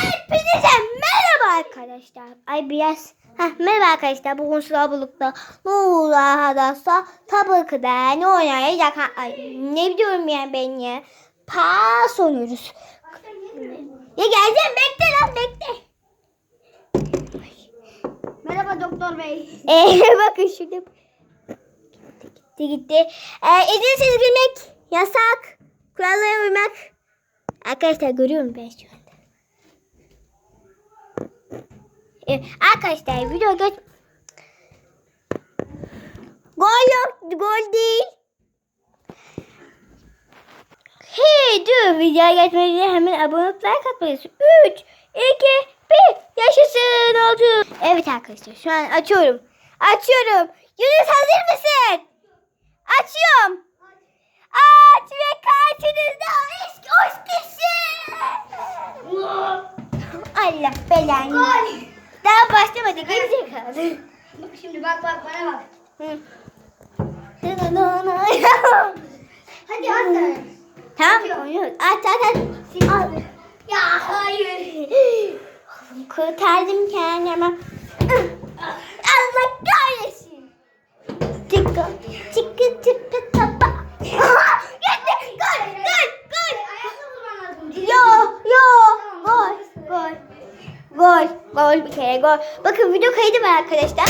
Hepinize merhaba arkadaşlar. Ay biraz Heh, merhaba arkadaşlar. Bugün Sırabalık'ta ne olur arkadaşlar? Tabii ki de ne oynayacak? Ay, ne biliyorum yani ben ya. Pas oynuyoruz. Ya geleceğim bekle lan bekle. Merhaba doktor bey. Ee, bakın şurada. Gitti gitti. Ee, izinsiz girmek yasak. Kurallara uymak. Arkadaşlar görüyorum ben şu anda. Ee, arkadaşlar video geç. Gol yok. Gol değil. Hey dur videoya geçmeden hemen abone olup like atmalısın. 3, 2, 1 yaşasın oldu. Evet arkadaşlar şu an açıyorum. Açıyorum. Yunus hazır mısın? Açıyorum. Aç ve karşınızda eski hoş kişi. Allah belanı. Gol. Daha başlamadı gerizekalı. Bak şimdi bak bak bana bak. Hı. Hadi at sen. tamam oynuyoruz. Aç aç aç. Ya hayır. Kurtardım kendimi. Allah kahretsin. Çıkı çıkı Gol. Bir kere gol. Bakın video kaydı var arkadaşlar.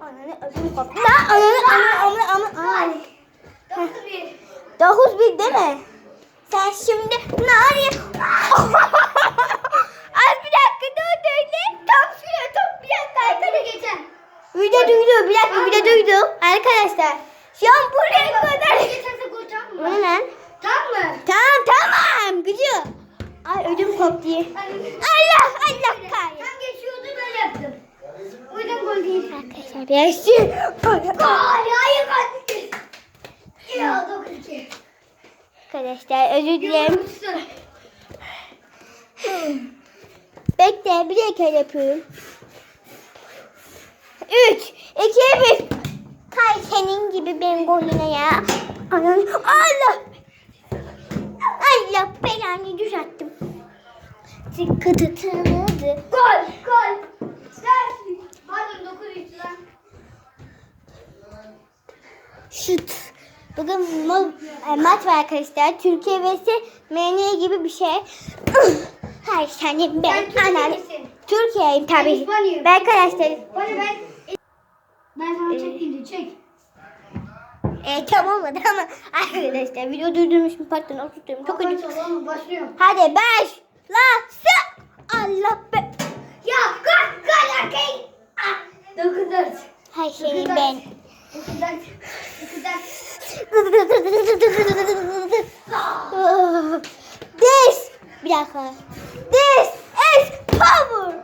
Ananı ödüm koptu. Lan ananı ananı ananı ananı. Ay. Doktor bey. 9 bir değil mi? Sen şimdi ne arıyorsun? Az bir dakika dur öyle. Top şuraya top bir dakika arkadaşlar. geçen. Video duydu bir dakika video duydu. Arkadaşlar şu an buraya kadar. Geçerse tam Bu mı? ne lan? Tam mı? Tamam tamam gücü. Ay ödüm koptu. Allah Allah kahretsin. Gol değil. Arkadaşlar. Gol. Hayır gol. Ya 9-2. Arkadaşlar özür dilerim. Bekle bir dakika yapıyorum. 3, 2, 1. Hay senin gibi ben golüne ya. Anan, Allah. Allah belanı düzelttim. Sıkı tanıdı. Gol. Gol. Sen. Pardon 9-3 lan. Şut. Bugün ma- e, maç var arkadaşlar. Türkiye vs MN gibi bir şey. Hay senin ben Sen anan. Türkiye'desin. Türkiye'yim tabii. İspanya'yım. Ben arkadaşlar. Ben... Ben sana çekeyim çek. E, tamam olmadı ama arkadaşlar video durdurmuşum pardon oturttum çok acı. olalım başlıyorum. Hadi başlasın. Allah be. Ya kalk kalk arkayı. Ah, 9-4. Hay senin ben. 9-4. 9-4. This. Bir dakika. This is power.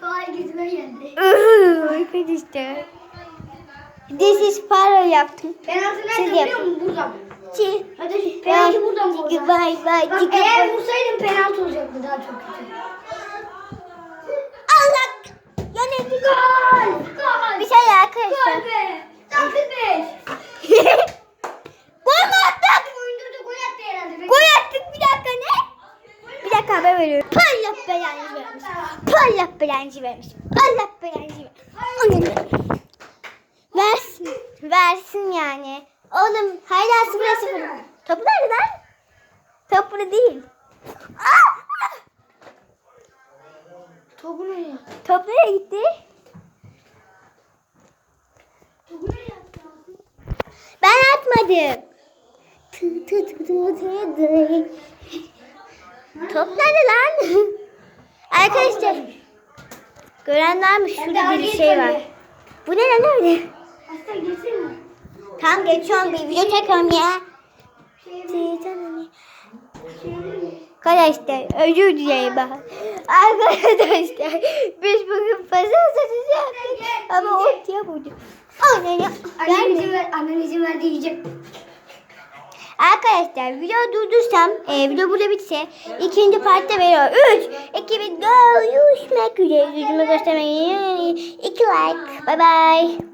Faal gitme geldi. Arkadaşlar. This is power yaptım. Siz nerede biliyor musun? Buradan. Çi. Hadi penaltı buradan oradan? bay bay. Bak eğer bay. vursaydın penaltı olacaktı daha çok kötü. Allah. Yani bir Gol! Gol! Bir şey Gol arkadaşlar. be! 9-5. Gol mü attık? Oyunda da gol attı herhalde. Gol attık bir dakika ne? Bir dakika haber veriyorum. Allah belanı vermiş. Allah belanı vermiş. Allah belanı vermiş. Versin. Versin yani. Oğlum hala sıfır sıfır. Topu nerede lan? Top burada değil. Aa! Topu nereye? Top nereye gitti? Topu? Ben atmadım. Tı tı tı tı tı tı. Top nerede lan? Arkadaşlar. Gören var mı? Şurada bir şey var. Bu ne lan öyle? Mi? Tam geçiyorum bir video çekiyorum ya. Arkadaşlar özür dilerim bak. Arkadaşlar biz bugün pazartesi yaptık ama ot yapmadık. Anne ya. Annem izin ver, Arkadaşlar video durdursam e, video burada bitse ikinci partta veriyor. 3, 2, 1 görüşmek üzere. Yüzümü göstermeyi. 2 like. Bye bye.